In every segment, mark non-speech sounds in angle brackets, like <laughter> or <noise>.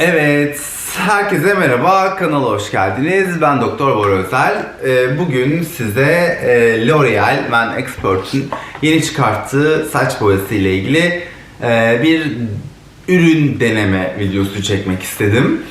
Evet, herkese merhaba, kanala hoş geldiniz. Ben Doktor Bora Özel. Ee, Bugün size e, L'Oreal Men Expert'ün yeni çıkarttığı saç boyası ile ilgili e, bir ürün deneme videosu çekmek istedim.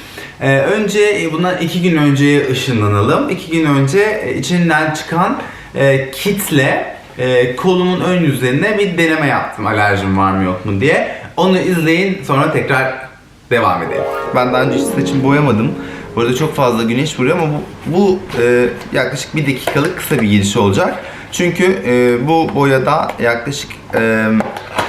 Ee, Önce e, bundan iki gün önceye ışınlanalım. İki gün önce e, içinden çıkan e, kitle e, kolumun ön yüzeyine bir deneme yaptım alerjim var mı yok mu diye. Onu izleyin sonra tekrar devam edelim. Ben daha önce hiç saçımı boyamadım. Burada çok fazla güneş vuruyor ama bu, bu e, yaklaşık bir dakikalık kısa bir giriş olacak. Çünkü e, bu boyada yaklaşık e,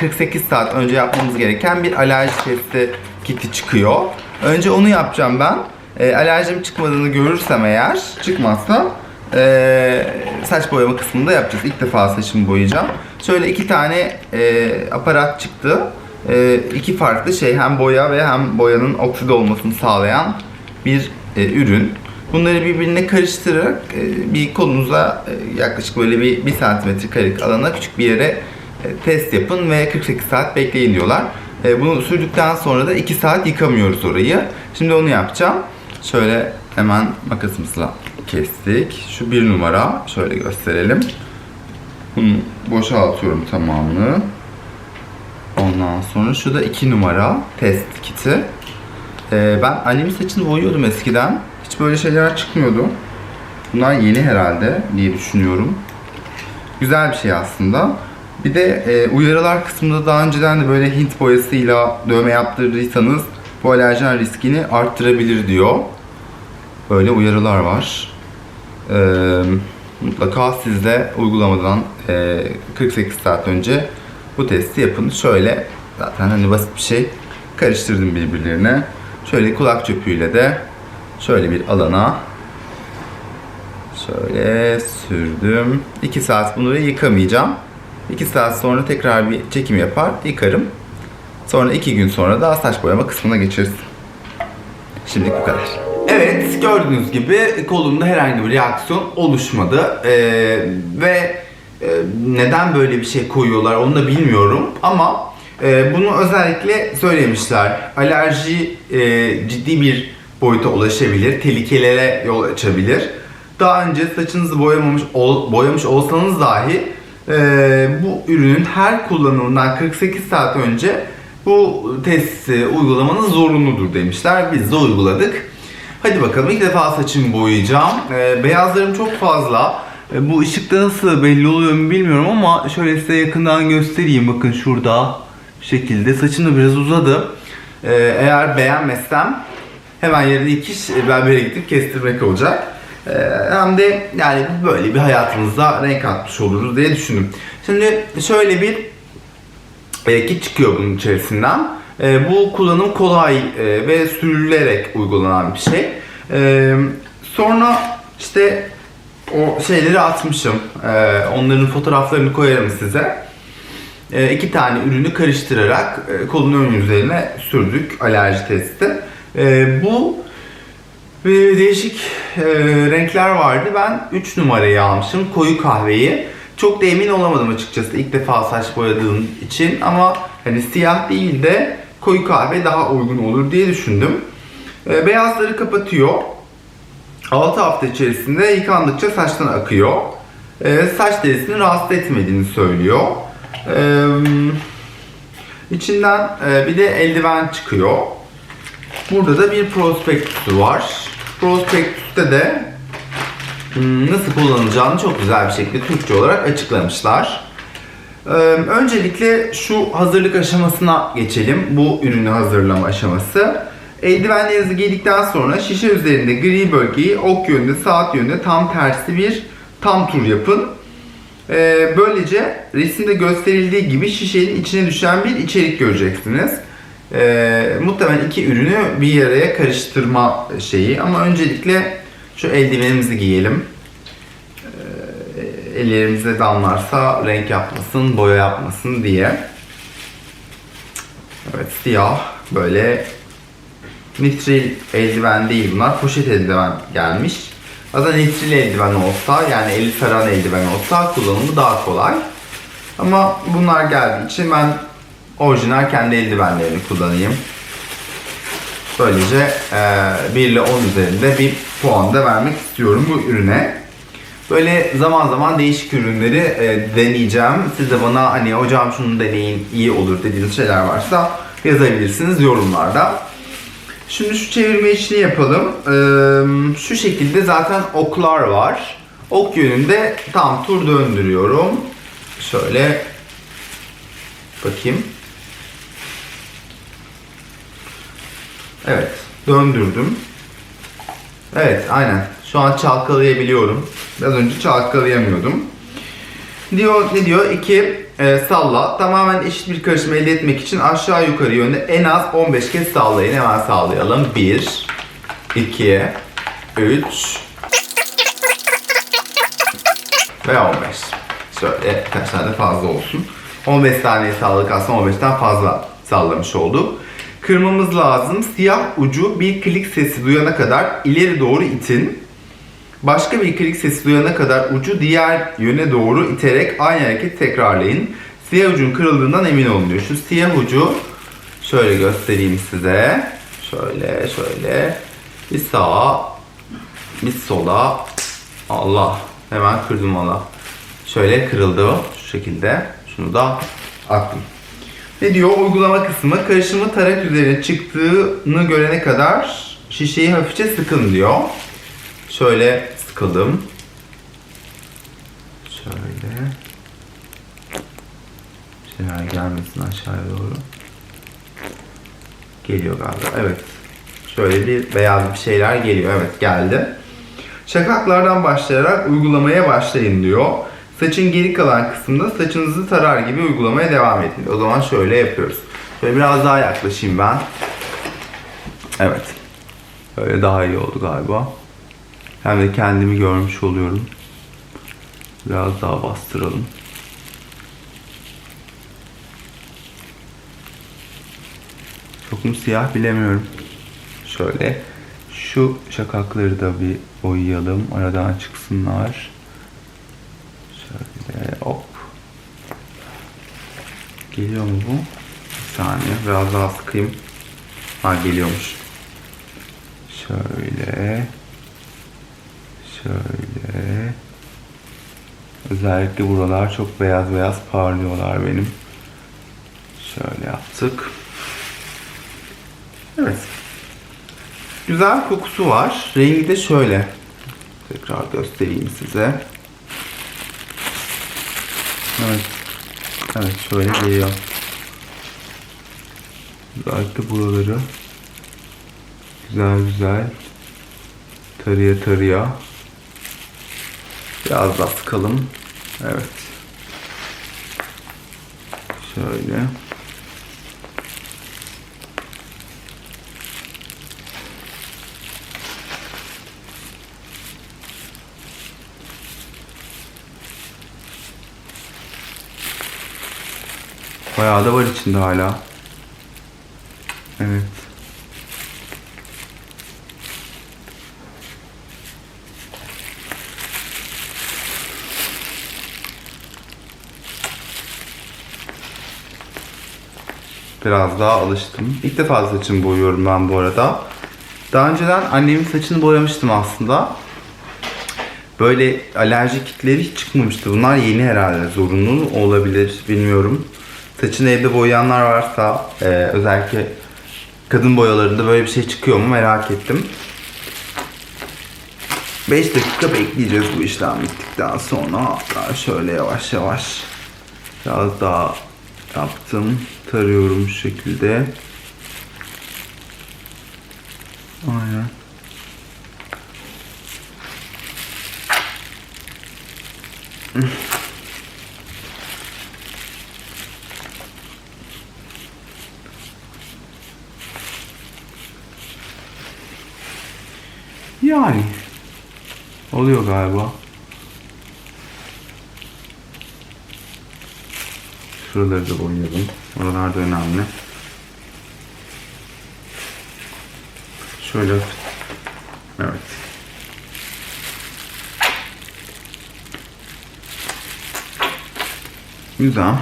48 saat önce yapmamız gereken bir alerji testi kiti çıkıyor. Önce onu yapacağım ben. E, alerjim çıkmadığını görürsem eğer, çıkmazsa e, saç boyama kısmında yapacağız. İlk defa saçımı boyayacağım. Şöyle iki tane e, aparat çıktı. E, iki farklı şey hem boya ve hem boyanın okside olmasını sağlayan bir e, ürün. Bunları birbirine karıştırarak e, bir kolunuza e, yaklaşık böyle bir 1 santimetre karelik alana küçük bir yere e, test yapın ve 48 saat bekleyin diyorlar. E, bunu sürdükten sonra da 2 saat yıkamıyoruz orayı. Şimdi onu yapacağım. Şöyle hemen makasımızla kestik. Şu bir numara şöyle gösterelim. Bunu boşaltıyorum tamamını. Ondan sonra şu da 2 numara test kiti. Ee, ben annemin saçını boyuyordum eskiden. Hiç böyle şeyler çıkmıyordu. Bunlar yeni herhalde diye düşünüyorum. Güzel bir şey aslında. Bir de e, uyarılar kısmında daha önceden de böyle Hint boyasıyla dövme yaptırdıysanız bu alerjen riskini arttırabilir diyor. Böyle uyarılar var. Ee, mutlaka siz de uygulamadan e, 48 saat önce bu testi yapın. Şöyle zaten hani basit bir şey karıştırdım birbirlerine. Şöyle kulak çöpüyle de şöyle bir alana şöyle sürdüm. 2 saat bunu yıkamayacağım. 2 saat sonra tekrar bir çekim yapar, yıkarım. Sonra 2 gün sonra da saç boyama kısmına geçeriz. Şimdilik bu kadar. Evet gördüğünüz gibi kolumda herhangi bir reaksiyon oluşmadı. Ee, ve e, neden böyle bir şey koyuyorlar onu da bilmiyorum. Ama e, bunu özellikle söylemişler. Alerji e, ciddi bir boyuta ulaşabilir. Tehlikelere yol açabilir. Daha önce saçınızı boyamamış boyamış olsanız dahi e, bu ürünün her kullanımından 48 saat önce bu testi uygulamanız zorunludur demişler. Biz de uyguladık. Hadi bakalım ilk defa saçımı boyayacağım. Ee, beyazlarım çok fazla. Ee, bu ışıkta nasıl belli oluyor mu bilmiyorum ama şöyle size yakından göstereyim. Bakın şurada bir şekilde. Saçım da biraz uzadı. Ee, eğer beğenmezsem hemen yerine dikiş e, berbere gidip kestirmek olacak. Hem de yani böyle bir hayatımızda renk atmış oluruz diye düşündüm. Şimdi şöyle bir e, kit çıkıyor bunun içerisinden. E, bu kullanım kolay e, ve sürülerek uygulanan bir şey. E, sonra işte o şeyleri atmışım. E, onların fotoğraflarını koyarım size. E, iki tane ürünü karıştırarak e, kolun ön yüzeyine sürdük alerji testi. E, bu e, değişik e, renkler vardı. Ben 3 numarayı almışım. Koyu kahveyi. Çok da emin olamadım açıkçası ilk defa saç boyadığım için ama hani siyah değil de koyu kahve daha uygun olur diye düşündüm. E, beyazları kapatıyor. 6 hafta içerisinde yıkandıkça saçtan akıyor. E, saç derisini rahatsız etmediğini söylüyor. E, içinden e, bir de eldiven çıkıyor. Burada da bir prospektüsü var. Prospektüste de hmm, nasıl kullanılacağını çok güzel bir şekilde Türkçe olarak açıklamışlar. Ee, öncelikle şu hazırlık aşamasına geçelim. Bu ürünü hazırlama aşaması. Eldivenlerinizi giydikten sonra şişe üzerinde gri bölgeyi ok yönünde, saat yönünde tam tersi bir tam tur yapın. Ee, böylece resimde gösterildiği gibi şişenin içine düşen bir içerik göreceksiniz. Ee, muhtemelen iki ürünü bir araya karıştırma şeyi ama öncelikle şu eldivenimizi giyelim. Ee, ellerimize damlarsa renk yapmasın, boya yapmasın diye. Evet siyah böyle nitril eldiven değil bunlar poşet eldiven gelmiş. Aslında nitril eldiven olsa yani eli saran eldiven olsa kullanımı daha kolay. Ama bunlar geldiği için ben orijinal kendi eldivenlerini kullanayım. Böylece e, 1 ile 10 üzerinde bir puan da vermek istiyorum bu ürüne. Böyle zaman zaman değişik ürünleri e, deneyeceğim. Siz de bana hani hocam şunu deneyin iyi olur dediğiniz şeyler varsa yazabilirsiniz yorumlarda. Şimdi şu çevirme işini yapalım. Şu şekilde zaten oklar var. Ok yönünde tam tur döndürüyorum. Şöyle bakayım. Evet, döndürdüm. Evet, aynen. Şu an çalkalayabiliyorum. Biraz önce çalkalayamıyordum. Diyor ne diyor? 2 salla. Tamamen eşit bir karışım elde etmek için aşağı yukarı yönde en az 15 kez sallayın. Hemen sallayalım. 1 2 3 ve 15. Şöyle kaç tane fazla olsun. 15 tane salladık aslında 15'ten fazla sallamış olduk. Kırmamız lazım. Siyah ucu bir klik sesi duyana kadar ileri doğru itin. Başka bir klik sesi duyana kadar ucu diğer yöne doğru iterek aynı hareketi tekrarlayın. Siyah ucun kırıldığından emin olun diyor. Şu siyah ucu şöyle göstereyim size. Şöyle şöyle bir sağa bir sola Allah hemen kırdım valla. Şöyle kırıldı şu şekilde. Şunu da attım. Ne diyor? Uygulama kısmı karışımı tarak üzerine çıktığını görene kadar şişeyi hafifçe sıkın diyor. Şöyle sıkalım. Şöyle. Şeyler gelmesin aşağıya doğru. Geliyor galiba. Evet. Şöyle bir beyaz bir şeyler geliyor. Evet geldi. Şakaklardan başlayarak uygulamaya başlayın diyor. Saçın geri kalan kısmında saçınızı tarar gibi uygulamaya devam edin. O zaman şöyle yapıyoruz. Şöyle biraz daha yaklaşayım ben. Evet. Böyle daha iyi oldu galiba. Hem de kendimi görmüş oluyorum. Biraz daha bastıralım. Çok mu siyah bilemiyorum. Şöyle şu şakakları da bir boyayalım. Aradan çıksınlar. Şöyle hop. Geliyor mu bu? Bir saniye biraz daha sıkayım. Ha geliyormuş. Şöyle. Şöyle. Özellikle buralar çok beyaz beyaz parlıyorlar benim. Şöyle yaptık. Evet. Güzel kokusu var. Rengi de şöyle. Tekrar göstereyim size. Evet. Evet şöyle geliyor. Özellikle buraları güzel güzel tarıya tarıya biraz daha sıkalım. Evet. Şöyle. Bayağı da var içinde hala. Evet. Biraz daha alıştım. İlk defa saçımı boyuyorum ben bu arada. Daha önceden annemin saçını boyamıştım aslında. Böyle alerji kitleri hiç çıkmamıştı. Bunlar yeni herhalde. Zorunlu olabilir. Bilmiyorum. Saçını evde boyayanlar varsa e, özellikle kadın boyalarında böyle bir şey çıkıyor mu merak ettim. 5 dakika bekleyeceğiz bu işlem bittikten sonra. Şöyle yavaş yavaş biraz daha yaptım. Tarıyorum şu şekilde. Aynen. Yani oluyor galiba. Şuraları da boyayalım. Oralar da önemli. Şöyle Evet. Güzel.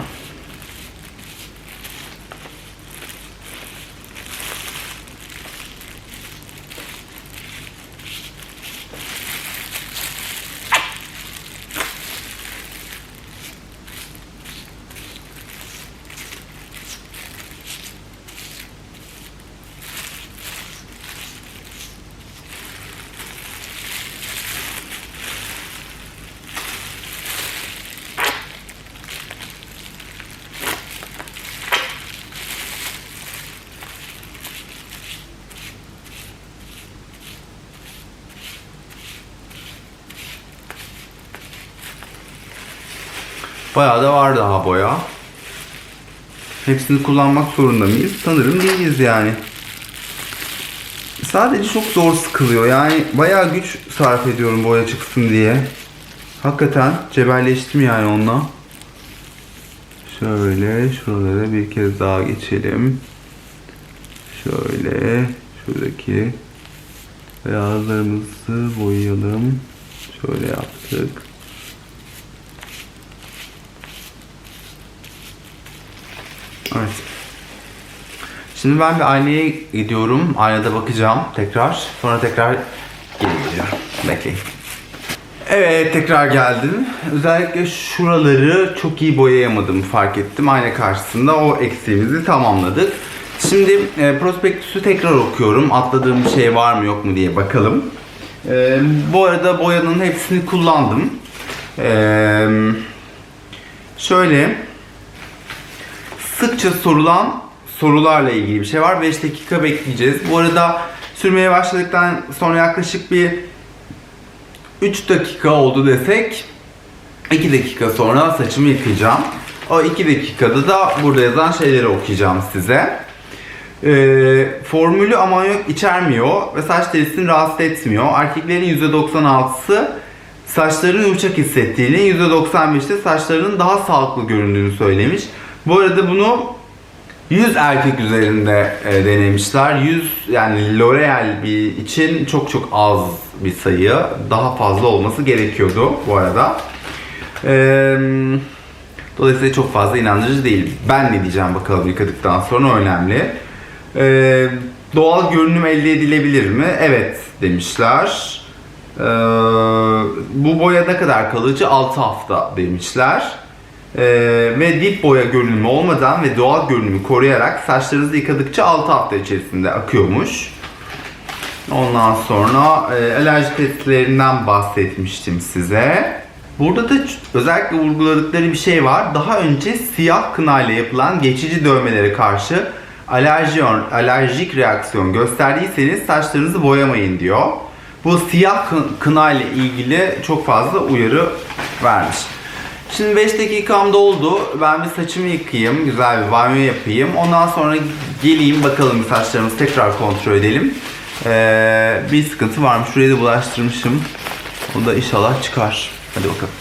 Bayağı da var daha boya. Hepsini kullanmak zorunda mıyız? Sanırım değiliz yani. Sadece çok zor sıkılıyor. Yani bayağı güç sarf ediyorum boya çıksın diye. Hakikaten cebelleştim yani onunla. Şöyle şuralara bir kez daha geçelim. Şöyle şuradaki beyazlarımızı boyayalım. Şöyle yaptık. Evet. Şimdi ben bir aynaya gidiyorum. Aynada bakacağım tekrar. Sonra tekrar geri geleceğim. Bekleyin. Evet tekrar geldim. Özellikle şuraları çok iyi boyayamadım fark ettim. Ayna karşısında o eksiğimizi tamamladık. Şimdi e, prospektüsü tekrar okuyorum. Atladığım bir şey var mı yok mu diye bakalım. E, bu arada boyanın hepsini kullandım. E, şöyle sıkça sorulan sorularla ilgili bir şey var. 5 dakika bekleyeceğiz. Bu arada sürmeye başladıktan sonra yaklaşık bir 3 dakika oldu desek 2 dakika sonra saçımı yıkayacağım. O 2 dakikada da burada yazan şeyleri okuyacağım size. Ee, formülü amonyak içermiyor ve saç derisini rahatsız etmiyor. Erkeklerin %96'sı saçlarını yumuşak hissettiğini, %95'te saçlarının daha sağlıklı göründüğünü söylemiş. Bu arada bunu 100 erkek üzerinde e, denemişler. 100 yani L'Oreal bir için çok çok az bir sayı. Daha fazla olması gerekiyordu bu arada. Eee Dolayısıyla çok fazla inandırıcı değil. Ben ne diyeceğim bakalım yıkadıktan sonra önemli. Ee, doğal görünüm elde edilebilir mi? Evet demişler. Ee, bu boya ne kadar kalıcı? 6 hafta demişler. Ee, ve dip boya görünümü olmadan ve doğal görünümü koruyarak saçlarınızı yıkadıkça 6 hafta içerisinde akıyormuş. Ondan sonra e, alerji testlerinden bahsetmiştim size. Burada da özellikle vurguladıkları bir şey var. Daha önce siyah kınayla yapılan geçici dövmelere karşı alerjiyon, alerjik reaksiyon gösterdiyseniz saçlarınızı boyamayın diyor. Bu siyah kın- kınayla ilgili çok fazla uyarı vermiş. Şimdi 5 dakikam doldu. Ben bir saçımı yıkayayım, güzel bir banyo yapayım. Ondan sonra geleyim bakalım saçlarımızı tekrar kontrol edelim. Ee, bir sıkıntı varmış. Şurayı da bulaştırmışım. O da inşallah çıkar. Hadi bakalım.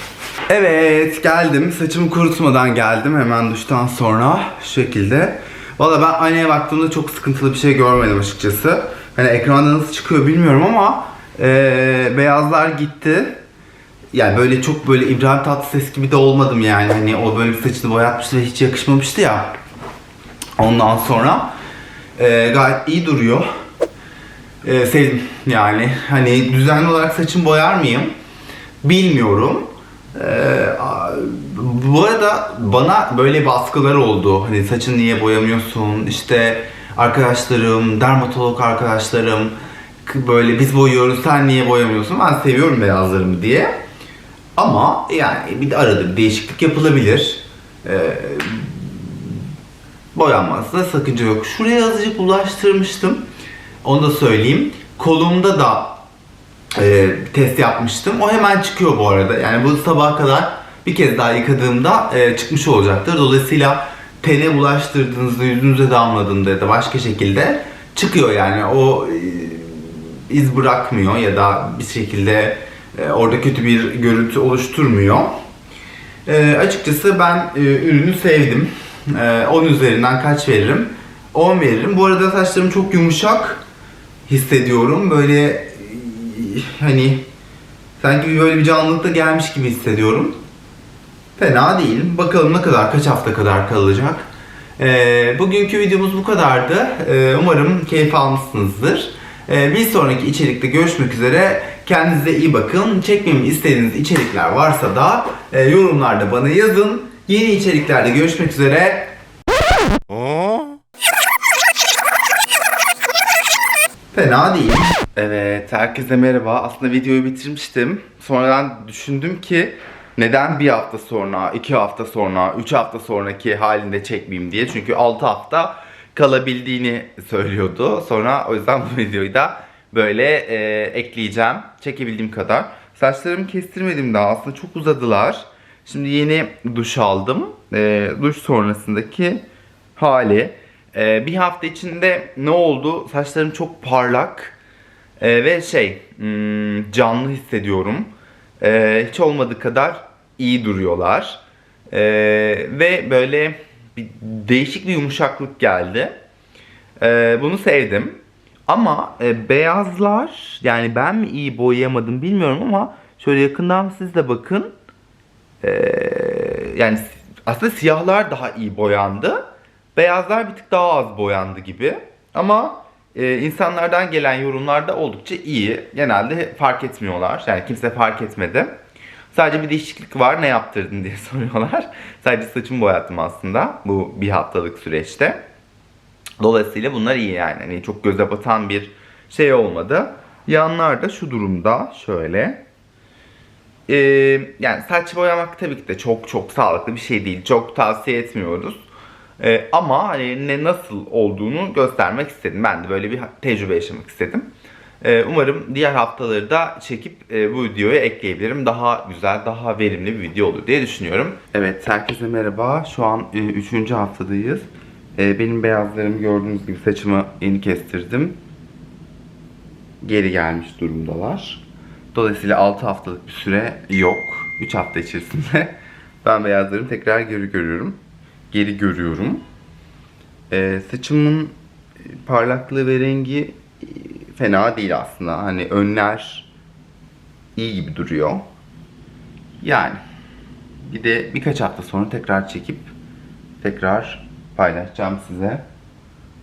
Evet geldim. Saçımı kurutmadan geldim hemen duştan sonra şu şekilde. Valla ben aynaya baktığımda çok sıkıntılı bir şey görmedim açıkçası. Hani ekranda nasıl çıkıyor bilmiyorum ama ee, beyazlar gitti. Yani böyle çok böyle İbrahim Tatlıses gibi de olmadım yani. Hani o böyle saçını boyatmıştı ve hiç yakışmamıştı ya. Ondan sonra ee, gayet iyi duruyor. Ee, sevdim yani. Hani düzenli olarak saçımı boyar mıyım? Bilmiyorum. Ee, bu arada bana böyle baskılar oldu. Hani saçını niye boyamıyorsun? İşte arkadaşlarım, dermatolog arkadaşlarım böyle biz boyuyoruz sen niye boyamıyorsun? Ben seviyorum beyazlarımı diye. Ama yani bir de arada bir değişiklik yapılabilir. Ee, boyanmasına sakınca yok. Şuraya azıcık ulaştırmıştım. Onu da söyleyeyim. Kolumda da e, test yapmıştım. O hemen çıkıyor bu arada. Yani bu sabaha kadar bir kez daha yıkadığımda e, çıkmış olacaktır. Dolayısıyla tene bulaştırdığınızda, yüzünüze damladığında ya da başka şekilde çıkıyor yani. O e, iz bırakmıyor ya da bir şekilde e, orada kötü bir görüntü oluşturmuyor. E, açıkçası ben e, ürünü sevdim. E, 10 üzerinden kaç veririm? 10 veririm. Bu arada saçlarım çok yumuşak hissediyorum. Böyle e, hani sanki böyle bir canlılıkta gelmiş gibi hissediyorum. Fena değil. Bakalım ne kadar, kaç hafta kadar kalacak. Ee, bugünkü videomuz bu kadardı. Ee, umarım keyif almışsınızdır. Ee, bir sonraki içerikte görüşmek üzere. Kendinize iyi bakın. Çekmemi istediğiniz içerikler varsa da e, yorumlarda bana yazın. Yeni içeriklerde görüşmek üzere. Fena değil. Evet, herkese merhaba. Aslında videoyu bitirmiştim. Sonradan düşündüm ki neden bir hafta sonra, iki hafta sonra, üç hafta sonraki halinde çekmeyeyim diye. Çünkü 6 hafta kalabildiğini söylüyordu. Sonra o yüzden bu videoyu da böyle e, ekleyeceğim. Çekebildiğim kadar. Saçlarımı kestirmedim daha. Aslında çok uzadılar. Şimdi yeni duş aldım. Ee, duş sonrasındaki hali. Ee, bir hafta içinde ne oldu? Saçlarım çok parlak ee, ve şey hmm, canlı hissediyorum. Ee, hiç olmadığı kadar iyi duruyorlar. Ee, ve böyle bir değişik bir yumuşaklık geldi. Ee, bunu sevdim. Ama e, beyazlar yani ben mi iyi boyayamadım bilmiyorum ama şöyle yakından siz de bakın. Ee, yani aslında siyahlar daha iyi boyandı. Beyazlar bir tık daha az boyandı gibi. Ama e, insanlardan gelen yorumlar da oldukça iyi. Genelde fark etmiyorlar. Yani kimse fark etmedi. Sadece bir değişiklik var ne yaptırdın diye <laughs> soruyorlar. Sadece saçımı boyattım aslında bu bir haftalık süreçte. Dolayısıyla bunlar iyi yani. Hani çok göze batan bir şey olmadı. Yanlar da şu durumda şöyle. Ee, yani saç boyamak tabii ki de çok çok sağlıklı bir şey değil. Çok tavsiye etmiyoruz. Ee, ama hani ne nasıl olduğunu göstermek istedim. Ben de böyle bir tecrübe yaşamak istedim. Ee, umarım diğer haftaları da çekip e, bu videoya ekleyebilirim. Daha güzel, daha verimli bir video olur diye düşünüyorum. Evet, herkese merhaba. Şu an 3. haftadayız. Ee, benim beyazlarımı gördüğünüz gibi saçımı yeni kestirdim. Geri gelmiş durumdalar. Dolayısıyla 6 haftalık bir süre yok. 3 hafta içerisinde <laughs> ben beyazlarımı tekrar geri görüyorum. Geri görüyorum. Saçımın parlaklığı ve rengi e, fena değil aslında. Hani önler iyi gibi duruyor. Yani bir de birkaç hafta sonra tekrar çekip tekrar paylaşacağım size.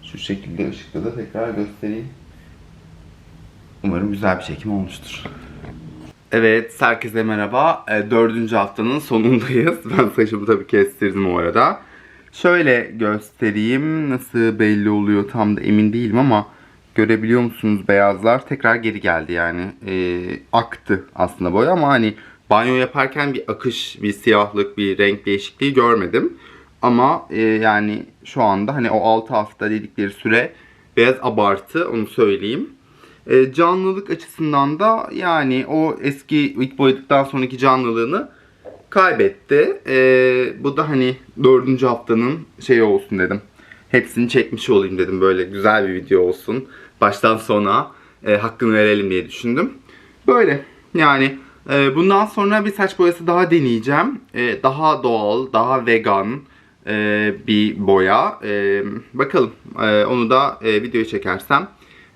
Şu şekilde ışıkta da tekrar göstereyim. Umarım güzel bir çekim olmuştur. Evet, herkese merhaba. E, dördüncü haftanın sonundayız. <laughs> Ben saçımı tabii kestirdim o arada. Şöyle göstereyim. Nasıl belli oluyor tam da emin değilim ama görebiliyor musunuz beyazlar? Tekrar geri geldi yani. E, aktı aslında boya ama hani banyo yaparken bir akış, bir siyahlık, bir renk değişikliği görmedim. Ama e, yani şu anda hani o 6 hafta dedikleri süre beyaz abartı onu söyleyeyim. E, canlılık açısından da yani o eski ilk boyadıktan sonraki canlılığını kaybetti. E, bu da hani dördüncü haftanın şeyi olsun dedim. Hepsini çekmiş olayım dedim. Böyle güzel bir video olsun. Baştan sona e, hakkını verelim diye düşündüm. Böyle yani e, bundan sonra bir saç boyası daha deneyeceğim. E, daha doğal, daha vegan e, bir boya. E, bakalım e, onu da e, videoyu çekersem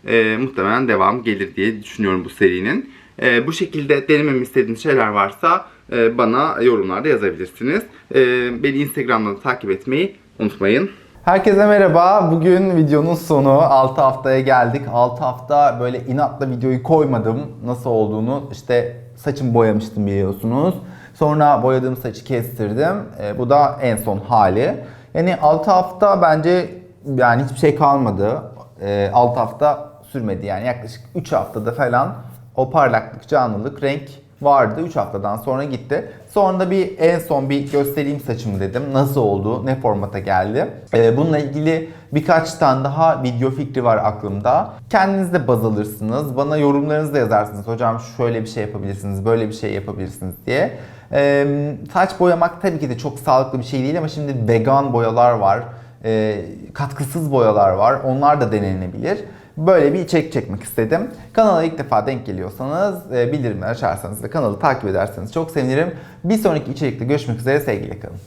e, muhtemelen devam gelir diye düşünüyorum bu serinin. E, bu şekilde denememi istediğiniz şeyler varsa e, bana yorumlarda yazabilirsiniz. E, beni Instagram'dan da takip etmeyi unutmayın. Herkese merhaba. Bugün videonun sonu. 6 haftaya geldik. 6 hafta böyle inatla videoyu koymadım. Nasıl olduğunu işte saçımı boyamıştım biliyorsunuz. Sonra boyadığım saçı kestirdim. E, bu da en son hali. Yani 6 hafta bence yani hiçbir şey kalmadı. E, 6 hafta sürmedi yani yaklaşık 3 haftada falan o parlaklık, canlılık, renk vardı. 3 haftadan sonra gitti. Sonra da bir en son bir göstereyim saçımı dedim. Nasıl oldu, ne formata geldi. Ee, bununla ilgili birkaç tane daha video fikri var aklımda. Kendiniz de baz alırsınız. Bana yorumlarınızı da yazarsınız. Hocam şöyle bir şey yapabilirsiniz, böyle bir şey yapabilirsiniz diye. Ee, saç boyamak tabii ki de çok sağlıklı bir şey değil ama şimdi vegan boyalar var. Ee, katkısız boyalar var. Onlar da denenebilir. Böyle bir içerik çekmek istedim. Kanala ilk defa denk geliyorsanız e, bildirimleri açarsanız ve kanalı takip ederseniz çok sevinirim. Bir sonraki içerikte görüşmek üzere sevgiyle kalın.